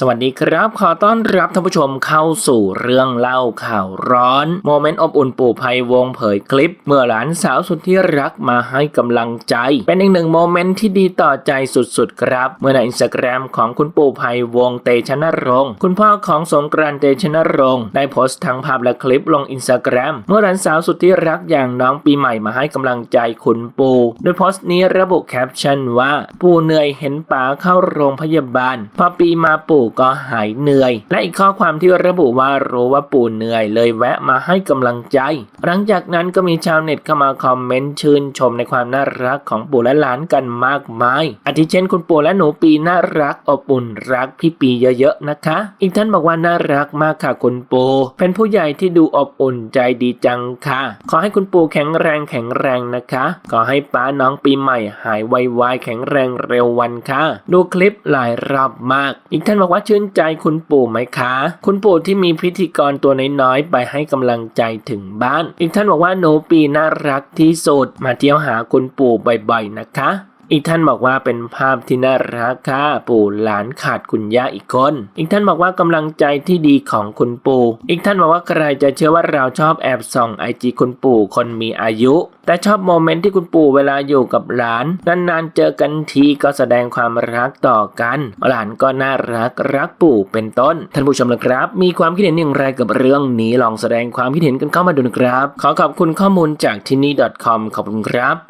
สวัสดีครับ ขอต้อนรับท่านผู้ชมเข้าสู่เรื่องเล่าข่าวร้อน โมเมนต์อบอุ่นปู่ภัยวงเผยคลิป เมื่อหลานสาวสุดที่รักมาให้กำลังใจ เป็นอีกหนึ่งโมเมนต์ที่ดีต่อใจสุดๆครับ เมื่อในอินสตาแกรมของคุณปู่ภัยวงเตชะนรงค์คุณพ่อของสงกรานเตชะนรงค์ได้โพสต์ทั้งภาพและคลิปลงอินสตาแกรมเมื่อหลานสาวสุดที่รักอย่างน้องปีใหม่มาให้กำลังใจคุณปู่โดยโพสต์นี้ระบุแคปชั่นว่า ปู่เหนื่อยเห็นป๋าเข้าโรงพยาบาลพอปีมาปู่ก็หายเหนื่อย และอีกข้อความที่ระบุว่ารู้ว่าปู่เหนื่อยเลยแวะมาให้กำลังใจ หลังจากนั้นก็มีชาวเน็ตเข้ามาคอมเมนต์ชื่นชมในความน่ารักของปู่และหลานกันมากมาย อาทิเช่นคุณปู่และหนูปีน่ารักอบอุ่นรักพี่ปีเยอะๆนะคะ อีกท่านบอกว่าน่ารักมากค่ะคุณปู่เป็นผู้ใหญ่ที่ดูอบอุ่นใจดีจังค่ะ ขอให้คุณปู่แข็งแรงแข็งแรงนะคะ ขอให้ป้าน้องปีใหม่หายไวๆแข็งแรงเร็ววันค่ะ ดูคลิปหลายรอบมาก อีกท่านบอกว่าชื่นใจคุณปู่ไหมคะ คุณปู่ที่มีพิธีกรตัวน้อยๆไปให้กำลังใจถึงบ้าน อีกท่านบอกว่าหนูปีน่ารักที่สุดมาเที่ยวหาคุณปู่บ่อยๆนะคะ อีกท่านบอกว่าเป็นภาพที่น่ารักค่ะปู่หลานขาดคุณย่าอีกคน อีกท่านบอกว่ากำลังใจที่ดีของคุณปู่ อีกท่านบอกว่าใครจะเชื่อว่าเราชอบแอบส่องไอจีคุณปู่คนมีอายุ แต่ชอบโมเมนต์ที่คุณปู่เวลาอยู่กับหลาน นานๆเจอกันทีก็แสดงความรักต่อกัน หลานก็น่ารักรักปู่เป็นต้น ท่านผู้ชมนะครับ มีความคิดเห็นอย่างไรกับเรื่องนี้ลองแสดงความคิดเห็นกันเข้ามาดูนะครับ ขอขอบคุณข้อมูลจากที่นี่ .com ขอบคุณครับ